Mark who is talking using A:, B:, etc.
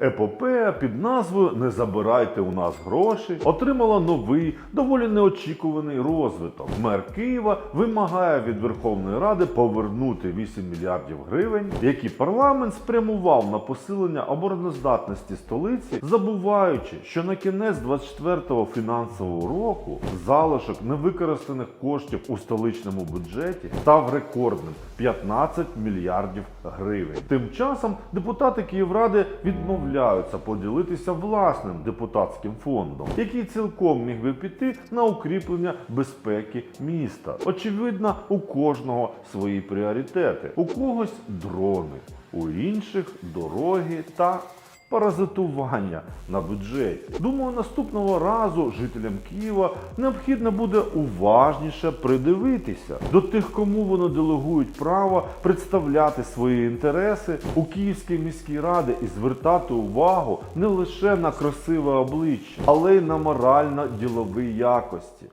A: Епопея під назвою Не забирайте у нас гроші отримала новий, доволі неочікуваний розвиток. Мер Києва вимагає від Верховної Ради повернути 8 мільярдів гривень, які парламент спрямував на посилення обороноздатності столиці, забуваючи, що на кінець 24-го фінансового року залишок невикористаних коштів у столичному бюджеті став рекордним 15 мільярдів гривень. Тим часом депутати Київради відмовляються поділитися власним депутатським фондом, який цілком міг би піти на укріплення безпеки міста. Очевидно, у кожного свої пріоритети. У когось дрони, у інших дороги та паразитування на бюджеті. Думаю, наступного разу жителям Києва необхідно буде уважніше придивитися до тих, кому вони делегують право представляти свої інтереси у Київській міській раді і звертати увагу не лише на красиве обличчя, але й на морально-ділові якості.